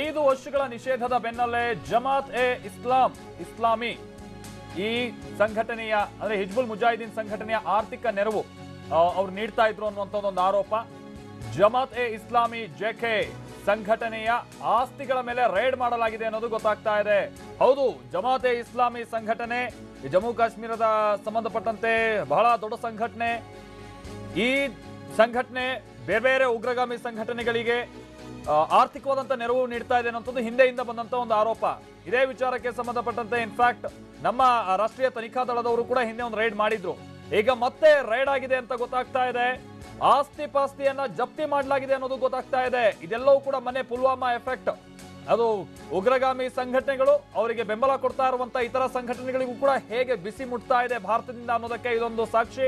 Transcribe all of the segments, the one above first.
ಐದು ವರ್ಷಗಳ ನಿಷೇಧದ ಬೆನ್ನಲ್ಲೇ ಜಮಾತ್ ಎ ಇಸ್ಲಾಂ, ಇಸ್ಲಾಮಿ. ಈ ಸಂಘಟನೆಯ, ಅಂದ್ರೆ ಹಿಜ್ಬುಲ್ ಮುಜಾಹಿದೀನ್ ಸಂಘಟನೆಯ ಆರ್ಥಿಕ ನೆರವು ಅವ್ರು ನೀಡ್ತಾ ಇದ್ರು ಅನ್ನುವಂಥ ಒಂದು ಆರೋಪ. ಜಮಾತ್ ಎ ಇಸ್ಲಾಮಿ ಜೆಕೆ ಸಂಘಟನೆಯ ಆಸ್ತಿಗಳ ಮೇಲೆ ರೈಡ್ ಮಾಡಲಾಗಿದೆ ಅನ್ನೋದು ಗೊತ್ತಾಗ್ತಾ ಇದೆ. ಹೌದು, ಜಮಾತ್ ಎ ಇಸ್ಲಾಮಿ ಸಂಘಟನೆ ಜಮ್ಮು ಕಾಶ್ಮೀರದ ಸಂಬಂಧಪಟ್ಟಂತೆ ಬಹಳ ದೊಡ್ಡ ಸಂಘಟನೆ. ಈ ಸಂಘಟನೆ ಬೇರೆ ಬೇರೆ ಉಗ್ರಗಾಮಿ ಸಂಘಟನೆಗಳಿಗೆ ಆರ್ಥಿಕವಾದಂತ ನೆರವು ನೀಡ್ತಾ ಇದೆ ಅನ್ನೋದು ಹಿಂದೆಯಿಂದ ಬಂದಂತ ಒಂದು ಆರೋಪ. ಇದೇ ವಿಚಾರಕ್ಕೆ ಸಂಬಂಧಪಟ್ಟಂತೆ ಇನ್ಫ್ಯಾಕ್ಟ್ ನಮ್ಮ ರಾಷ್ಟ್ರೀಯ ತನಿಖಾ ದಳದವರು ಕೂಡ ಹಿಂದೆ ಒಂದು ರೈಡ್ ಮಾಡಿದ್ರು. ಈಗ ಮತ್ತೆ ರೈಡ್ ಆಗಿದೆ ಅಂತ ಗೊತ್ತಾಗ್ತಾ ಇದೆ. ಆಸ್ತಿ ಪಾಸ್ತಿಯನ್ನ ಜಪ್ತಿ ಮಾಡಲಾಗಿದೆ ಅನ್ನೋದು ಗೊತ್ತಾಗ್ತಾ ಇದೆ. ಇದೆಲ್ಲವೂ ಕೂಡ ಮನೆ ಪುಲ್ವಾಮಾ ಎಫೆಕ್ಟ್ ಅದು ಉಗ್ರಗಾಮಿ ಸಂಘಟನೆಗಳು ಅವರಿಗೆ ಬೆಂಬಲ ಕೊಡ್ತಾ ಇರುವಂತಹ ಇತರ ಸಂಘಟನೆಗಳಿಗೂ ಕೂಡ ಹೇಗೆ ಬಿಸಿ ಮುಟ್ತಾ ಇದೆ ಭಾರತದಿಂದ ಅನ್ನೋದಕ್ಕೆ ಇದೊಂದು ಸಾಕ್ಷಿ.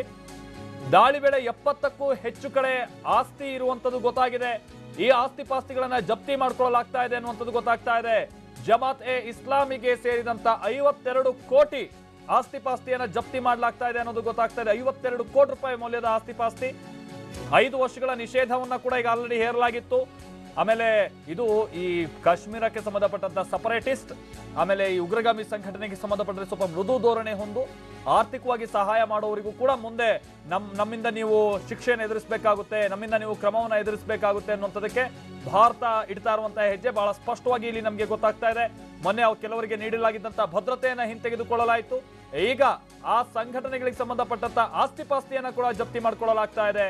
ದಾಳಿ ವೇಳೆ ಎಪ್ಪತ್ತಕ್ಕೂ ಹೆಚ್ಚು ಕಡೆ ಆಸ್ತಿ ಇರುವಂತದ್ದು ಗೊತ್ತಾಗಿದೆ. ಈ ಆಸ್ತಿ ಪಾಸ್ತಿಗಳನ್ನ ಜಪ್ತಿ ಮಾಡ್ಕೊಳ್ಳಲಾಗ್ತಾ ಇದೆ ಅನ್ನುವಂಥದ್ದು ಗೊತ್ತಾಗ್ತಾ ಇದೆ. ಜಮಾತ್ ಎ ಇಸ್ಲಾಮಿಗೆ ಸೇರಿದಂತ ಐವತ್ತೆರಡು ಕೋಟಿ ಆಸ್ತಿ ಪಾಸ್ತಿಯನ್ನ ಜಪ್ತಿ ಮಾಡಲಾಗ್ತಾ ಇದೆ ಅನ್ನೋದು ಗೊತ್ತಾಗ್ತಾ ಇದೆ. ಐವತ್ತೆರಡು ಕೋಟಿ ರೂಪಾಯಿ ಮೌಲ್ಯದ ಆಸ್ತಿ ಪಾಸ್ತಿ ಐದು ವರ್ಷಗಳ ನಿಷೇಧವನ್ನ ಕೂಡ ಈಗ ಆಲ್ರೆಡಿ ಹೇರಲಾಗಿತ್ತು. ಆಮೇಲೆ ಇದು ಈ ಕಾಶ್ಮೀರಕ್ಕೆ ಸಂಬಂಧಪಟ್ಟಂತ ಸಪರೇಟಿಸ್ಟ್, ಆಮೇಲೆ ಈ ಉಗ್ರಗಾಮಿ ಸಂಘಟನೆಗೆ ಸಂಬಂಧಪಟ್ಟಂತೆ ಸ್ವಲ್ಪ ಮೃದು ಧೋರಣೆ ಹೊಂದು ಆರ್ಥಿಕವಾಗಿ ಸಹಾಯ ಮಾಡುವವರಿಗೂ ಕೂಡ ಮುಂದೆ ನಮ್, ನಮ್ಮಿಂದ ನೀವು ಶಿಕ್ಷೆಯನ್ನು ಎದುರಿಸಬೇಕಾಗುತ್ತೆ, ನಮ್ಮಿಂದ ನೀವು ಕ್ರಮವನ್ನು ಎದುರಿಸಬೇಕಾಗುತ್ತೆ ಅನ್ನುವಂಥದ್ದಕ್ಕೆ ಭಾರತ ಇಡ್ತಾ ಇರುವಂತಹ ಹೆಜ್ಜೆ ಬಹಳ ಸ್ಪಷ್ಟವಾಗಿ ಇಲ್ಲಿ ನಮಗೆ ಗೊತ್ತಾಗ್ತಾ ಇದೆ. ಮೊನ್ನೆ ಅವ್ರು ಕೆಲವರಿಗೆ ನೀಡಲಾಗಿದ್ದಂತಹ ಭದ್ರತೆಯನ್ನು ಹಿಂತೆಗೆದುಕೊಳ್ಳಲಾಯಿತು. ಈಗ ಆ ಸಂಘಟನೆಗಳಿಗೆ ಸಂಬಂಧಪಟ್ಟಂತ ಆಸ್ತಿ ಪಾಸ್ತಿಯನ್ನ ಕೂಡ ಜಪ್ತಿ ಮಾಡಿಕೊಳ್ಳಲಾಗ್ತಾ ಇದೆ.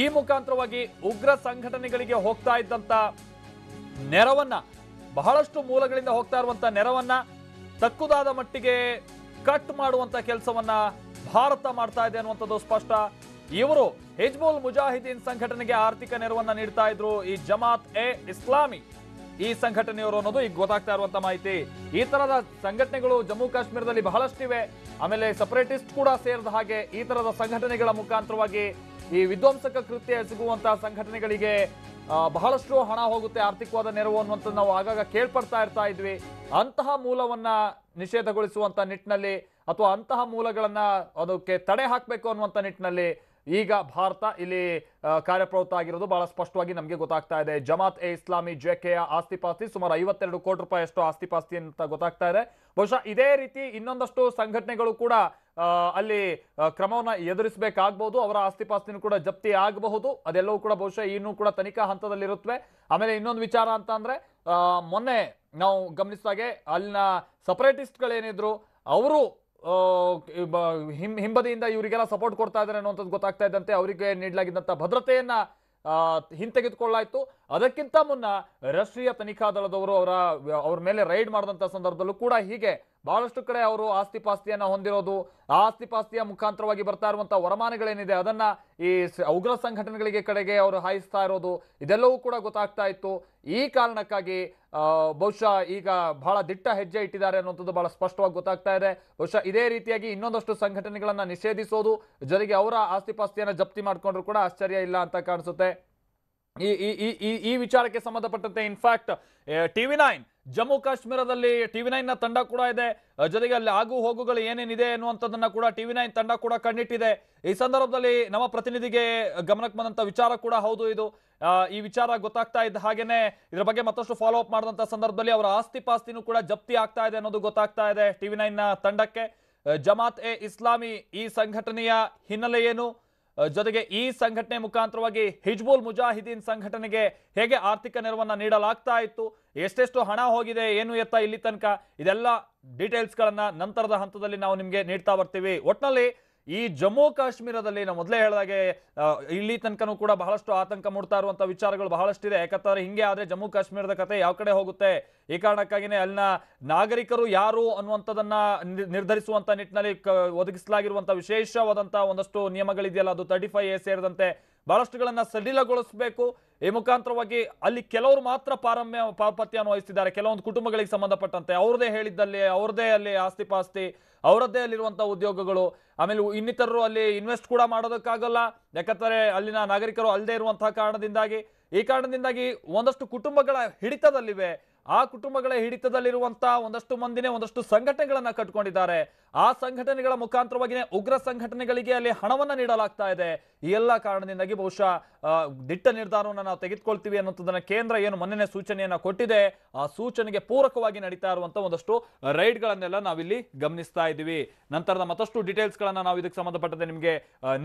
ಈ ಮುಖಾಂತರವಾಗಿ ಉಗ್ರ ಸಂಘಟನೆಗಳಿಗೆ ಹೋಗ್ತಾ ಇದ್ದಂತ ನೆರವನ್ನ, ಬಹಳಷ್ಟು ಮೂಲಗಳಿಂದ ಹೋಗ್ತಾ ಇರುವಂತ ನೆರವನ್ನ ತಕ್ಕುದಾದ ಮಟ್ಟಿಗೆ ಕಟ್ ಮಾಡುವಂತ ಕೆಲಸವನ್ನ ಭಾರತ ಮಾಡ್ತಾ ಇದೆ ಅನ್ನುವಂಥದ್ದು ಸ್ಪಷ್ಟ. ಇವರು ಹಿಜ್ಬುಲ್ ಮುಜಾಹಿದೀನ್ ಸಂಘಟನೆಗೆ ಆರ್ಥಿಕ ನೆರವನ್ನ ನೀಡ್ತಾ ಇದ್ರು. ಈ ಜಮಾತ್ ಎ ಇಸ್ಲಾಮಿ, ಈ ಸಂಘಟನೆಯವರು ಅನ್ನೋದು ಈಗ ಗೊತ್ತಾಗ್ತಾ ಇರುವಂತ ಮಾಹಿತಿ. ಈ ತರದ ಸಂಘಟನೆಗಳು ಜಮ್ಮು ಕಾಶ್ಮೀರದಲ್ಲಿ ಬಹಳಷ್ಟಿವೆ. ಆಮೇಲೆ ಸಪರೇಟಿಸ್ಟ್ ಕೂಡ ಸೇರಿದ ಹಾಗೆ ಈ ತರದ ಸಂಘಟನೆಗಳ ಮುಖಾಂತರವಾಗಿ ಈ ವಿಧ್ವಂಸಕ ಕೃತ್ಯ ಎಸಗುವಂತಹ ಸಂಘಟನೆಗಳಿಗೆ ಬಹಳಷ್ಟು ಹಣ ಹೋಗುತ್ತೆ ಆರ್ಥಿಕವಾದ ನೆರವು ಅನ್ನುವಂಥದ್ದು ನಾವು ಆಗಾಗ ಕೇಳ್ಪಡ್ತಾ ಇರ್ತಾ ಇದ್ವಿ. ಅಂತಹ ಮೂಲವನ್ನ ನಿಷೇಧಗೊಳಿಸುವಂತ ನಿಟ್ಟಿನಲ್ಲಿ ಅಥವಾ ಅಂತಹ ಮೂಲಗಳನ್ನ ಅದಕ್ಕೆ ತಡೆ ಹಾಕಬೇಕು ಅನ್ನುವಂಥ ನಿಟ್ಟಿನಲ್ಲಿ ಈಗ ಭಾರತ ಇಲ್ಲಿ ಕಾರ್ಯಪ್ರವೃತ್ತ ಆಗಿರೋದು ಬಹಳ ಸ್ಪಷ್ಟವಾಗಿ ನಮಗೆ ಗೊತ್ತಾಗ್ತಾ ಇದೆ. ಜಮಾತ್ ಎ ಇಸ್ಲಾಮಿ ಜೆಕೆಯ ಆಸ್ತಿ ಪಾಸ್ತಿ ಸುಮಾರು ಐವತ್ತೆರಡು ಕೋಟಿ ರೂಪಾಯಿಯಷ್ಟು ಆಸ್ತಿ ಪಾಸ್ತಿ ಅಂತ ಗೊತ್ತಾಗ್ತಾ ಇದೆ. ಬಹುಶಃ ಇದೇ ರೀತಿ ಇನ್ನೊಂದಷ್ಟು ಸಂಘಟನೆಗಳು ಕೂಡ ಅಲ್ಲಿ ಕ್ರಮವನ್ನು ಎದುರಿಸಬೇಕಾಗಬಹುದು ಅವರ ಆಸ್ತಿಪಾಸ್ತಿನೂ ಕೂಡ ಜಪ್ತಿ ಆಗಬಹುದು. ಅದೆಲ್ಲವೂ ಕೂಡ ಬಹುಶಃ ಇನ್ನೂ ಕೂಡ ತನಿಖಾ ಹಂತದಲ್ಲಿರುತ್ತವೆ. ಆಮೇಲೆ ಇನ್ನೊಂದು ವಿಚಾರ ಅಂತ ಅಂದ್ರೆ ಮೊನ್ನೆ ನಾವು ಗಮನಿಸಿದಾಗೆ ಅಲ್ಲಿನ ಸಪರೇಟಿಸ್ಟ್ಗಳೇನಿದ್ರು, ಅವರು ಹಿಂ- ಹಿಂಬದಿಯಿಂದ ಇವರಿಗೆಲ್ಲ ಸಪೋರ್ಟ್ ಕೊಡ್ತಾ ಇದ್ದಾರೆ ಅನ್ನುವಂಥದ್ದು ಗೊತ್ತಾಗ್ತಾ ಇದ್ದಂತೆ, ಅವರಿಗೆ ನೀಡಲಾಗಿದ್ದಂಥ ಭದ್ರತೆಯನ್ನು ಹಿಂತೆಗೆದುಕೊಳ್ಳಾಯ್ತು ಅದಕ್ಕಿಂತ ಮುನ್ನ ರಾಷ್ಟ್ರೀಯ ತನಿಖಾ ದಳದವರು ಅವರ, ಅವ್ರ ಮೇಲೆ ರೈಡ್ ಮಾಡಿದಂಥ ಸಂದರ್ಭದಲ್ಲೂ ಕೂಡ ಹೀಗೆ ಬಹಳಷ್ಟು ಕಡೆ ಅವರು ಆಸ್ತಿ ಪಾಸ್ತಿಯನ್ನ ಹೊಂದಿರೋದು, ಆ ಆಸ್ತಿ ಪಾಸ್ತಿಯ ಮುಖಾಂತರವಾಗಿ ಬರ್ತಾ ಇರುವಂಥ ವರಮಾನಗಳೇನಿದೆ, ಅದನ್ನ ಈ ಉಗ್ರ ಸಂಘಟನೆಗಳಿಗೆ ಕಡೆಗೆ ಅವರು ಹಾಯಿಸ್ತಾ ಇರೋದು, ಇದೆಲ್ಲವೂ ಕೂಡ ಗೊತ್ತಾಗ್ತಾ ಇತ್ತು. ಈ ಕಾರಣಕ್ಕಾಗಿ ಬಹುಶಃ ಈಗ ಬಹಳ ದಿಟ್ಟ ಹೆಜ್ಜೆ ಇಟ್ಟಿದ್ದಾರೆ ಅನ್ನುವಂಥದ್ದು ಬಹಳ ಸ್ಪಷ್ಟವಾಗಿ ಗೊತ್ತಾಗ್ತಾ ಇದೆ. ಬಹುಶಃ ಇದೇ ರೀತಿಯಾಗಿ ಇನ್ನೊಂದಷ್ಟು ಸಂಘಟನೆಗಳನ್ನು ನಿಷೇಧಿಸೋದು, ಜೊತೆಗೆ ಅವರ ಆಸ್ತಿ ಪಾಸ್ತಿಯನ್ನ ಜಪ್ತಿ ಮಾಡಿಕೊಂಡ್ರು ಕೂಡ ಆಶ್ಚರ್ಯ ಇಲ್ಲ ಅಂತ ಕಾಣಿಸುತ್ತೆ. ಈ ಈ, ಈ- ಈ ವಿಚಾರಕ್ಕೆ ಸಂಬಂಧಪಟ್ಟಂತೆ ಇನ್ಫ್ಯಾಕ್ಟ್ ಟಿವಿ ನೈನ್ ಜಮ್ಮು ಕಾಶ್ಮೀರದಲ್ಲಿ ಟಿವಿ ನೈನ್ನ ತಂಡ ಕೂಡ ಇದೆ. ಜೊತೆಗೆ ಅಲ್ಲಿ ಆಗು ಹೋಗುಗಳು ಏನೇನಿದೆ ಅನ್ನುವಂಥದ್ದನ್ನ ಕೂಡ ಟಿವಿ ನೈನ್ ತಂಡ ಕೂಡ ಕಣ್ಣಿಟ್ಟಿದೆ ಈ ಸಂದರ್ಭದಲ್ಲಿ ನಮ್ಮ ಪ್ರತಿನಿಧಿಗೆ ಗಮನಕ್ಕೆ ಬಂದಂತ ವಿಚಾರ ಕೂಡ ಹೌದು ಇದು. ಈ ವಿಚಾರ ಗೊತ್ತಾಗ್ತಾ ಇದ್ದ ಹಾಗೇನೆ, ಇದ್ರ ಬಗ್ಗೆ ಮತ್ತಷ್ಟು ಫಾಲೋ ಅಪ್ ಮಾಡಿದಂತ ಸಂದರ್ಭದಲ್ಲಿ ಅವರ ಆಸ್ತಿ ಪಾಸ್ತಿನೂ ಕೂಡ ಜಪ್ತಿ ಆಗ್ತಾ ಇದೆ ಅನ್ನೋದು ಗೊತ್ತಾಗ್ತಾ ಇದೆ ಟಿವಿ ನೈನ್ನ ತಂಡಕ್ಕೆ. ಜಮಾತ್ ಎ ಇಸ್ಲಾಮಿ ಈ ಸಂಘಟನೆಯ ಹಿನ್ನೆಲೆ ಏನು? ಜೊತೆಗೆ ಈ ಸಂಘಟನೆ ಮುಖಾಂತರವಾಗಿ ಹಿಜ್ಬುಲ್ ಮುಜಾಹಿದೀನ್ ಸಂಘಟನೆಗೆ ಹೇಗೆ ಆರ್ಥಿಕ ನೆರವನ್ನು ನೀಡಲಾಗ್ತಾ ಇತ್ತು, ಎಷ್ಟೆಷ್ಟು ಹಣ ಹೋಗಿದೆ, ಏನು ಎತ್ತ ಇಲ್ಲಿ ತನಕ, ಇದೆಲ್ಲ ಡೀಟೇಲ್ಸ್ಗಳನ್ನು ನಂತರದ ಹಂತದಲ್ಲಿ ನಾವು ನಿಮಗೆ ನೀಡ್ತಾ ಬರ್ತೀವಿ. ಒಟ್ನಲ್ಲಿ ಈ ಜಮ್ಮು ಕಾಶ್ಮೀರದಲ್ಲಿ ನಾವು ಮೊದಲೇ ಹೇಳಿದಾಗೆ ಇಲ್ಲಿ ತನಕನೂ ಕೂಡ ಬಹಳಷ್ಟು ಆತಂಕ ಮೂಡ್ತಾ ಇರುವಂಥ ವಿಚಾರಗಳು ಬಹಳಷ್ಟಿದೆ. ಯಾಕಂತಂದ್ರೆ ಹಿಂಗೆ ಆದ್ರೆ ಜಮ್ಮು ಕಾಶ್ಮೀರದ ಕತೆ ಯಾವ ಕಡೆ ಹೋಗುತ್ತೆ? ಈ ಕಾರಣಕ್ಕಾಗಿನೇ ಅಲ್ಲಿನ ನಾಗರಿಕರು ಯಾರು ಅನ್ನುವಂಥದ್ದನ್ನ ನಿರ್- ನಿರ್ಧರಿಸುವಂತ ನಿಟ್ಟಿನಲ್ಲಿ ಕ- ಒದಗಿಸಲಾಗಿರುವಂತ ವಿಶೇಷವಾದಂತ ಒಂದಷ್ಟು ನಿಯಮಗಳಿದೆಯಲ್ಲ, ಅದು ತರ್ಟಿ ಫೈವ್ ಸೇರಿದಂತೆ. ಬಹಳಷ್ಟುಗಳನ್ನ ಸಡಿಲಗೊಳಿಸಬೇಕು. ಈ ಮುಖಾಂತರವಾಗಿ ಅಲ್ಲಿ ಕೆಲವರು ಮಾತ್ರ ಪಾರಮ್ಯ ಪಾಪತ್ಯವನ್ನು ವಹಿಸ್ತಿದ್ದಾರೆ ಕೆಲವೊಂದು ಕುಟುಂಬಗಳಿಗೆ ಸಂಬಂಧಪಟ್ಟಂತೆ ಅವ್ರದೇ ಹೇಳಿದ್ದಲ್ಲಿ, ಅವ್ರದೇ ಅಲ್ಲಿ ಆಸ್ತಿ ಪಾಸ್ತಿ ಅವರದ್ದೇ ಅಲ್ಲಿರುವಂತಹ ಉದ್ಯೋಗಗಳು. ಆಮೇಲೆ ಇನ್ನಿತರರು ಅಲ್ಲಿ ಇನ್ವೆಸ್ಟ್ ಕೂಡ ಮಾಡೋದಕ್ಕಾಗಲ್ಲ. ಯಾಕಂದರೆ ಅಲ್ಲಿನ ನಾಗರಿಕರು ಅಲ್ಲದೆ ಇರುವಂತಹ ಕಾರಣದಿಂದಾಗಿ. ಈ ಕಾರಣದಿಂದಾಗಿ ಒಂದಷ್ಟು ಕುಟುಂಬಗಳ ಹಿಡಿತದಲ್ಲಿವೆ. ಆ ಕುಟುಂಬಗಳ ಹಿಡಿತದಲ್ಲಿರುವಂತ ಒಂದಷ್ಟು ಮಂದಿನೇ ಒಂದಷ್ಟು ಸಂಘಟನೆಗಳನ್ನ ಕಟ್ಕೊಂಡಿದ್ದಾರೆ. ಆ ಸಂಘಟನೆಗಳ ಮುಖಾಂತರವಾಗಿನೇ ಉಗ್ರ ಸಂಘಟನೆಗಳಿಗೆ ಅಲ್ಲಿ ಹಣವನ್ನ ನೀಡಲಾಗ್ತಾ ಇದೆ. ಈ ಎಲ್ಲ ಕಾರಣದಿಂದಾಗಿ ಬಹುಶಃ ದಿಟ್ಟ ನಿರ್ಧಾರವನ್ನು ನಾವು ತೆಗೆದುಕೊಳ್ತೀವಿ ಅನ್ನೋದನ್ನ ಕೇಂದ್ರ ಏನು ಮೊನ್ನೆ ಸೂಚನೆಯನ್ನ ಕೊಟ್ಟಿದೆ. ಆ ಸೂಚನೆಗೆ ಪೂರಕವಾಗಿ ನಡೀತಾ ಇರುವಂತಹ ಒಂದಷ್ಟು ರೈಡ್ಗಳನ್ನೆಲ್ಲ ನಾವಿಲ್ಲಿ ಗಮನಿಸ್ತಾ ಇದ್ದೀವಿ. ನಂತರದ ಮತ್ತಷ್ಟು ಡೀಟೇಲ್ಸ್ ಗಳನ್ನ ನಾವು ಇದಕ್ಕೆ ಸಂಬಂಧಪಟ್ಟಂತೆ ನಿಮಗೆ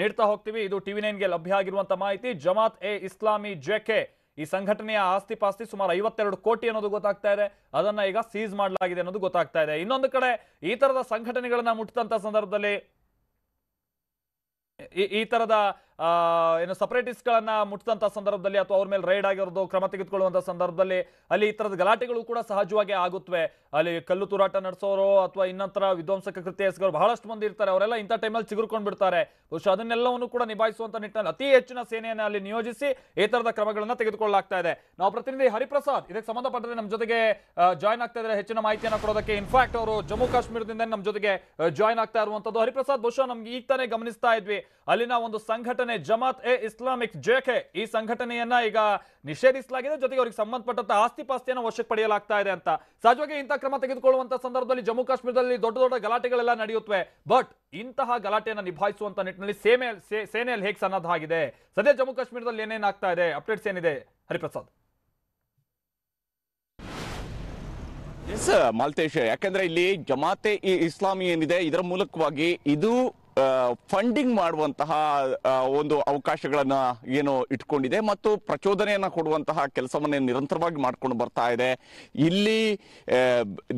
ನೀಡ್ತಾ ಹೋಗ್ತೀವಿ. ಇದು ಟಿವಿ ನೈನ್ಗೆ ಲಭ್ಯ ಆಗಿರುವಂತಹ ಮಾಹಿತಿ. ಜಮಾತ್ ಎ ಇಸ್ಲಾಮಿ ಜೆಕೆ ಈ ಸಂಘಟನೆಯ ಆಸ್ತಿ ಪಾಸ್ತಿ ಸುಮಾರು ಐವತ್ತೆರಡು ಕೋಟಿ ಅನ್ನೋದು ಗೊತ್ತಾಗ್ತಾ ಇದೆ. ಅದನ್ನ ಈಗ ಸೀಸ್ ಮಾಡಲಾಗಿದೆ ಅನ್ನೋದು ಗೊತ್ತಾಗ್ತಾ ಇದೆ. ಇನ್ನೊಂದು ಕಡೆ ಈ ತರದ ಸಂಘಟನೆಗಳನ್ನ ಮುಟ್ಟಿದಂತ ಸಂದರ್ಭದಲ್ಲಿ ಈ- ತರದ ಏನು ಸಪರೇಟಿಸ್ಟ್ಗಳನ್ನು ಮುಟ್ಟಿದಂತ ಸಂದರ್ಭದಲ್ಲಿ ಅಥವಾ ಅವ್ರ ಮೇಲೆ ರೈಡ್ ಆಗಿರೋದು, ಕ್ರಮ ತೆಗೆದುಕೊಳ್ಳುವಂತ ಸಂದರ್ಭದಲ್ಲಿ ಅಲ್ಲಿ ಈ ತರದ ಗಲಾಟೆಗಳು ಕೂಡ ಸಹಜವಾಗಿ ಆಗುತ್ತವೆ. ಅಲ್ಲಿ ಕಲ್ಲು ತೂರಾಟ ನಡೆಸೋರು ಅಥವಾ ಇನ್ನಂತರ ವಿಧ್ವಂಸಕ ಕೃತ್ಯ ಬಹಳಷ್ಟು ಮಂದಿ ಇರ್ತಾರೆ. ಅವರೆಲ್ಲ ಇಂಥ ಟೈಮಲ್ಲಿ ಚಿಗುರ್ಕೊಂಡು ಬಿಡ್ತಾರೆ. ಬಹುಶಃ ಅದನ್ನೆಲ್ಲವನ್ನು ಕೂಡ ನಿಭಾಯಿಸುವಂತ ನಿಟ್ಟಿನಲ್ಲಿ ಅತಿ ಹೆಚ್ಚಿನ ಸೇನೆಯನ್ನು ಅಲ್ಲಿ ನಿಯೋಜಿಸಿ ಈ ತರದ ಕ್ರಮಗಳನ್ನ ತೆಗೆದುಕೊಳ್ಳಲಾಗ್ತಾ ಇದೆ. ನಾವು ಪ್ರತಿನಿಧಿ ಹರಿಪ್ರಸಾದ್, ಇದಕ್ಕೆ ಸಂಬಂಧಪಟ್ಟಂತೆ ನಮ್ಮ ಜೊತೆಗೆ ಜಾಯ್ನ್ ಆಗ್ತಾ ಇದ್ದಾರೆ ಹೆಚ್ಚಿನ ಮಾಹಿತಿಯನ್ನು ಕೊಡೋದಕ್ಕೆ ಇನ್ಫ್ಯಾಕ್ಟ್ ಅವರು ಜಮ್ಮು ಕಾಶ್ಮೀರದಿಂದ ನಮ್ಮ ಜೊತೆಗೆ ಜಾಯ್ನ್ ಆಗ್ತಾ ಇರುವಂತದ್ದು. ಹರಿಪ್ರಸಾದ್, ಬಹುಶಃ ನಮ್ಗೆ ಈಗ ತಾನೇ ಗಮನಿಸ್ತಾ ಇದ್ವಿ. ಅಲ್ಲಿನ ಒಂದು ಸಂಘಟನೆ ಜಮಾತ್ ಎ ಇಸ್ಲಾಮಿಕ್ ಜೆಕೆ ಈ ಸಂಘಟನೆಯನ್ನ ಈಗ ನಿಷೇಧಿಸಲಾಗಿದೆ. ಜೊತೆಗೆ ಅವರಿಗೆ ಸಂಬಂಧಪಟ್ಟಂತ ಆಸ್ತಿ ಪಾಸ್ತಿಯನ್ನು ವಶಕ್ಕೆ ಪಡೆಯಲಾಗ್ತಾ ಇದೆ ಅಂತ. ಸಹಜವಾಗಿ ಇಂತಹ ಕ್ರಮ ತೆಗೆದುಕೊಳ್ಳುವಂತ ಸಂದರ್ಭದಲ್ಲಿ ಜಮ್ಮು ಕಾಶ್ಮೀರದಲ್ಲಿ ದೊಡ್ಡ ದೊಡ್ಡ ಗಲಾಟೆಗಳೆಲ್ಲ ನಡೆಯುತ್ತವೆ ಬಟ್ ಇಂತಹ ಗಲಾಟೆಯನ್ನು ನಿಭಾಯಿಸುವಂತ ನಿಟ್ಟಿನಲ್ಲಿ ಸೇನೆ ಸೇನೆಯಲ್ಲಿ ಹೇಗೆ ಸನ್ನದ್ಧ ಆಗಿದೆ ಸದ್ಯ ಜಮ್ಮು ಕಾಶ್ಮೀರದಲ್ಲಿ ಏನೇನಾಗ್ತಾ ಇದೆ? ಅಪ್ಡೇಟ್ಸ್ ಏನಿದೆ? ಹರಿಪ್ರಸಾದ್. ಎಸ್ ಮಾಲ್ತೇಶ್, ಯಾಕಂದ್ರೆ ಇಲ್ಲಿ ಜಮಾತೆ ಇಸ್ಲಾಮಿ ಏನಿದೆ, ಇದರ ಮೂಲಕವಾಗಿ ಇದು ಫಂಡಿಂಗ್ ಮಾಡುವಂತಹ ಒಂದು ಅವಕಾಶಗಳನ್ನು ಏನು ಇಟ್ಕೊಂಡಿದೆ ಮತ್ತು ಪ್ರಚೋದನೆಯನ್ನ ಕೊಡುವಂತಹ ಕೆಲಸವನ್ನೇ ನಿರಂತರವಾಗಿ ಮಾಡ್ಕೊಂಡು ಬರ್ತಾ ಇದೆ. ಇಲ್ಲಿ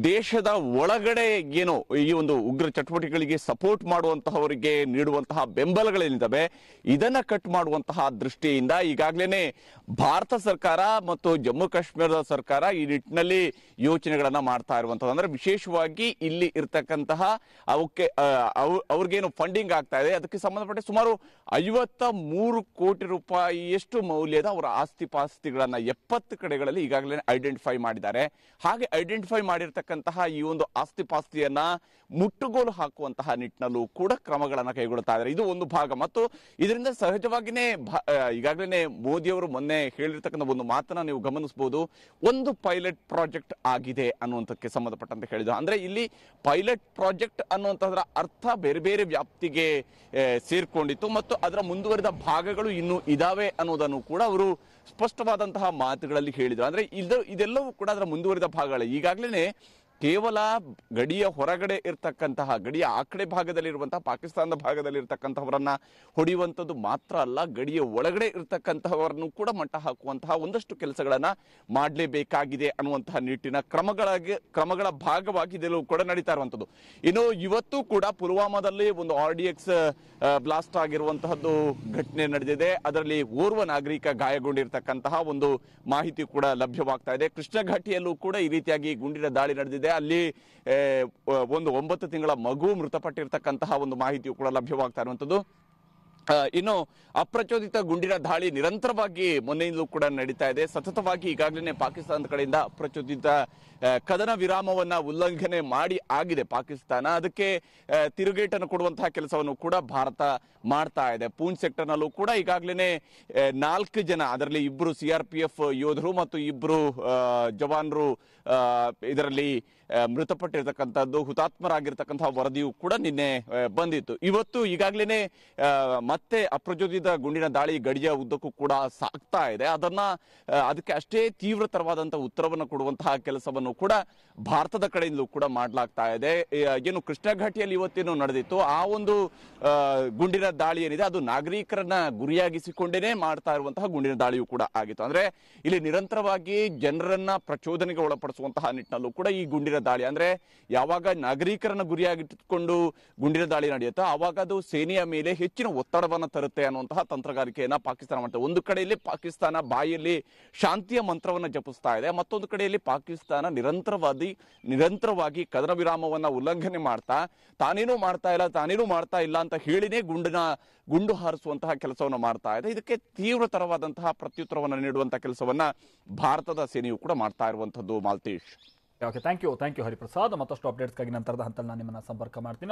ದೇಶದ ಒಳಗಡೆ ಏನು ಈ ಒಂದು ಉಗ್ರ ಚಟುವಟಿಕೆಗಳಿಗೆ ಸಪೋರ್ಟ್ ಮಾಡುವಂತಹವರಿಗೆ ನೀಡುವಂತಹ ಬೆಂಬಲಗಳೇನಿದ್ದಾವೆ ಇದನ್ನ ಕಟ್ ಮಾಡುವಂತಹ ದೃಷ್ಟಿಯಿಂದ ಈಗಾಗಲೇ ಭಾರತ ಸರ್ಕಾರ ಮತ್ತು ಜಮ್ಮು ಕಾಶ್ಮೀರದ ಸರ್ಕಾರ ಈ ನಿಟ್ಟಿನಲ್ಲಿ ಯೋಚನೆಗಳನ್ನು ಮಾಡ್ತಾ ಇರುವಂಥದ್ದು ಅಂದ್ರೆ ವಿಶೇಷವಾಗಿ ಇಲ್ಲಿ ಇರ್ತಕ್ಕಂತಹ ಅವಕ್ಕೆ ಅವ್ರಿಗೇನು ಅವ್- ಫಂಡಿಂಗ್ ಆಗ್ತಾ ಇದೆ. ಅದಕ್ಕೆ ಸಂಬಂಧಪಟ್ಟ ಸುಮಾರು ಐವತ್ತ ಮೂರು ಕೋಟಿ ರೂಪಾಯಿಯಷ್ಟು ಮೌಲ್ಯದ ಅವರ ಆಸ್ತಿ ಪಾಸ್ತಿಗಳನ್ನ ಎಪ್ಪತ್ತು ಕಡೆಗಳಲ್ಲಿ ಈಗಾಗಲೇ ಐಡೆಂಟಿಫೈ ಮಾಡಿದ್ದಾರೆ. ಹಾಗೆ ಐಡೆಂಟಿಫೈ ಮಾಡಿರ್ತಕ್ಕಂತಹ ಈ ಒಂದು ಆಸ್ತಿ ಪಾಸ್ತಿಯನ್ನ ಮುಟ್ಟುಗೋಲು ಹಾಕುವಂತಹ ನಿಟ್ಟಿನಲ್ಲೂ ಕೂಡ ಕ್ರಮಗಳನ್ನ ಕೈಗೊಳ್ಳುತ್ತಾ ಇದ್ದಾರೆ. ಇದು ಒಂದು ಭಾಗ. ಮತ್ತು ಇದರಿಂದ ಆ, ಈಗಾಗಲೇ ಮೋದಿಯವರು ಮೊನ್ನೆ ಹೇಳಿರ್ತಕ್ಕಂಥ ಒಂದು ಮಾತನ್ನ ನೀವು ಗಮನಿಸಬಹುದು ಒಂದು ಪೈಲಟ್ ಪ್ರಾಜೆಕ್ಟ್ ಆಗಿದೆ ಅನ್ನುವಂಥಕ್ಕೆ ಸಂಬಂಧಪಟ್ಟಂತ ಹೇಳಿದ್ರು. ಅಂದ್ರೆ ಇಲ್ಲಿ ಪೈಲಟ್ ಪ್ರಾಜೆಕ್ಟ್ ಅನ್ನುವಂಥದ್ರ ಅರ್ಥ ಬೇರೆ ಬೇರೆ ವ್ಯಾಪ್ತಿಗೆ ಸೇರ್ಕೊಂಡಿತ್ತು ಮತ್ತು ಅದರ ಮುಂದುವರಿದ ಭಾಗಗಳು ಇನ್ನೂ ಇದಾವೆ ಅನ್ನೋದನ್ನು ಕೂಡ ಅವರು ಸ್ಪಷ್ಟವಾದಂತಹ ಮಾತುಗಳಲ್ಲಿ ಹೇಳಿದರು. ಅಂದ್ರೆ ಇದು ಇದೆಲ್ಲವೂ ಕೂಡ ಅದರ ಮುಂದುವರಿದ ಭಾಗಗಳು. ಈಗಾಗಲೇ ಕೇವಲ ಗಡಿಯ ಹೊರಗಡೆ ಇರ್ತಕ್ಕಂತಹ, ಗಡಿಯ ಆ ಕಡೆ ಭಾಗದಲ್ಲಿರುವಂತಹ, ಪಾಕಿಸ್ತಾನದ ಭಾಗದಲ್ಲಿರ್ತಕ್ಕಂಥವರನ್ನ ಹೊಡೆಯುವಂಥದ್ದು ಮಾತ್ರ ಅಲ್ಲ, ಗಡಿಯ ಒಳಗಡೆ ಇರ್ತಕ್ಕಂತಹವರನ್ನು ಕೂಡ ಮಟ್ಟ ಹಾಕುವಂತಹ ಒಂದಷ್ಟು ಕೆಲಸಗಳನ್ನ ಮಾಡಲೇಬೇಕಾಗಿದೆ ಅನ್ನುವಂತಹ ನಿಟ್ಟಿನ ಕ್ರಮಗಳಾಗಿ, ಕ್ರಮಗಳ ಭಾಗವಾಗಿ ಇದೆಲ್ಲವೂ ಕೂಡ ನಡೀತಾ ಇರುವಂಥದ್ದು. ಇನ್ನು ಇವತ್ತು ಕೂಡ ಪುಲ್ವಾಮಾದಲ್ಲಿ ಒಂದು ಆರ್ ಬ್ಲಾಸ್ಟ್ ಆಗಿರುವಂತಹದ್ದು ಘಟನೆ ನಡೆದಿದೆ. ಅದರಲ್ಲಿ ಓರ್ವ ನಾಗರಿಕ ಗಾಯಗೊಂಡಿರ್ತಕ್ಕಂತಹ ಒಂದು ಮಾಹಿತಿ ಕೂಡ ಲಭ್ಯವಾಗ್ತಾ ಇದೆ. ಕೃಷ್ಣ ಘಾಟಿಯಲ್ಲೂ ಕೂಡ ಈ ರೀತಿಯಾಗಿ ಗುಂಡಿನ ದಾಳಿ ನಡೆದಿದೆ. ಅಲ್ಲಿ ಒಂದು ಒಂಬತ್ತು ತಿಂಗಳ ಮಗು ಮೃತಪಟ್ಟಿರ್ತಕ್ಕಂತಹ ಒಂದು ಮಾಹಿತಿಯು ಕೂಡ ಲಭ್ಯವಾಗ್ತಾ ಇರುವಂಥದ್ದು. ಇನ್ನು ಅಪ್ರಚೋದಿತ ಗುಂಡಿನ ದಾಳಿ ನಿರಂತರವಾಗಿ ಮೊನ್ನೆಯಿಂದಲೂ ಕೂಡ ನಡೀತಾ ಇದೆ. ಸತತವಾಗಿ ಈಗಾಗಲೇ ಪಾಕಿಸ್ತಾನದ ಕಡೆಯಿಂದ ಅಪ್ರಚೋದಿತ ಕದನ ವಿರಾಮವನ್ನ ಉಲ್ಲಂಘನೆ ಮಾಡಿ ಆಗಿದೆ ಪಾಕಿಸ್ತಾನ. ಅದಕ್ಕೆ ತಿರುಗೇಟನ್ನು ಕೊಡುವಂತಹ ಕೆಲಸವನ್ನು ಕೂಡ ಭಾರತ ಮಾಡ್ತಾ ಇದೆ. ಪೂಂಚ್ ಸೆಕ್ಟರ್ ನಲ್ಲೂ ಕೂಡ ಈಗಾಗಲೇ ನಾಲ್ಕು ಜನ, ಅದರಲ್ಲಿ ಇಬ್ಬರು ಸಿಆರ್ಪಿಎಫ್ ಯೋಧರು ಮತ್ತು ಇಬ್ಬರು ಜವಾನರು ಇದರಲ್ಲಿ ಮೃತಪಟ್ಟಿರ್ತಕ್ಕಂಥದ್ದು, ಹುತಾತ್ಮರಾಗಿರ್ತಕ್ಕಂತಹ ವರದಿಯು ಕೂಡ ನಿನ್ನೆ ಬಂದಿತ್ತು. ಇವತ್ತು ಈಗಾಗಲೇ ಮತ್ತೆ ಅಪ್ರಚೋದಿತ ಗುಂಡಿನ ದಾಳಿ ಗಡಿಯ ಉದ್ದಕ್ಕೂ ಕೂಡ ಸಾಕ್ತಾ ಇದೆ. ಅದನ್ನ ಅದಕ್ಕೆ ಅಷ್ಟೇ ತೀವ್ರತರವಾದಂತಹ ಉತ್ತರವನ್ನು ಕೊಡುವಂತಹ ಕೆಲಸವನ್ನು ಕೂಡ ಭಾರತದ ಕಡೆಯಿಂದಲೂ ಕೂಡ ಮಾಡಲಾಗ್ತಾ ಇದೆ. ಏನು ಕೃಷ್ಣ ಘಾಟಿಯಲ್ಲಿ ಇವತ್ತೇನು ನಡೆದಿತ್ತು, ಆ ಒಂದು ಗುಂಡಿನ ದಾಳಿ ಏನಿದೆ, ಅದು ನಾಗರಿಕರನ್ನ ಗುರಿಯಾಗಿಸಿಕೊಂಡೇನೆ ಮಾಡ್ತಾ ಇರುವಂತಹ ಗುಂಡಿನ ದಾಳಿಯು ಕೂಡ ಆಗಿತ್ತು. ಅಂದ್ರೆ, ಇಲ್ಲಿ ನಿರಂತರವಾಗಿ ಜನರನ್ನ ಪ್ರಚೋದನೆಗೆ ಒಳಪಡಿಸುವಂತಹ ನಿಟ್ಟಿನಲ್ಲೂ ಕೂಡ ಈ ಗುಂಡಿನ ದಾಳಿ. ಅಂದ್ರೆ ಯಾವಾಗ ನಾಗರಿಕರನ್ನ ಗುರಿಯಾಗಿಟ್ಟುಕೊಂಡು ಗುಂಡಿನ ದಾಳಿ ನಡೆಯುತ್ತೋ ಆವಾಗ ಅದು ಸೇನೆಯ ಮೇಲೆ ಹೆಚ್ಚಿನ ಒತ್ತಡವನ್ನ ತರುತ್ತೆ ಅನ್ನುವಂತಹ ತಂತ್ರಗಾರಿಕೆಯನ್ನ ಪಾಕಿಸ್ತಾನ ಮಾಡ್ತದೆ. ಒಂದು ಕಡೆಯಲ್ಲಿ ಪಾಕಿಸ್ತಾನ ಬಾಯಲ್ಲಿ ಶಾಂತಿಯ ಮಂತ್ರವನ್ನ ಜಪಿಸ್ತಾ ಇದೆ, ಮತ್ತೊಂದು ಕಡೆಯಲ್ಲಿ ಪಾಕಿಸ್ತಾನ ನಿರಂತರವಾದಿ, ನಿರಂತರವಾಗಿ ಕದನ ವಿರಾಮವನ್ನ ಉಲ್ಲಂಘನೆ ಮಾಡ್ತಾ, ತಾನೇನೂ ಮಾಡ್ತಾ ಇಲ್ಲ, ತಾನೇನೂ ಮಾಡ್ತಾ ಇಲ್ಲ ಅಂತ ಹೇಳಿನೇ ಗುಂಡಿನ, ಗುಂಡು ಹಾರಿಸುವಂತಹ ಕೆಲಸವನ್ನು ಮಾಡ್ತಾ ಇದೆ. ಇದಕ್ಕೆ ತೀವ್ರತರವಾದಂತಹ ಪ್ರತ್ಯುತ್ತರವನ್ನು ನೀಡುವಂತಹ ಕೆಲಸವನ್ನ ಭಾರತದ ಸೇನೆಯು ಕೂಡ ಮಾಡ್ತಾ ಇರುವಂತದ್ದು Maltesh. Okay thank you thank you Hariprasad ಮತ್ತಷ್ಟು ಅಪ್ಡೇಟ್ಸ್ಗಾಗಿ ನಂತರದ ಹಂತಲ್ಲಿ ನಾನು ನಿಮ್ಮನ್ನು ಸಂಪರ್ಕ ಮಾಡ್ತೀನಿ.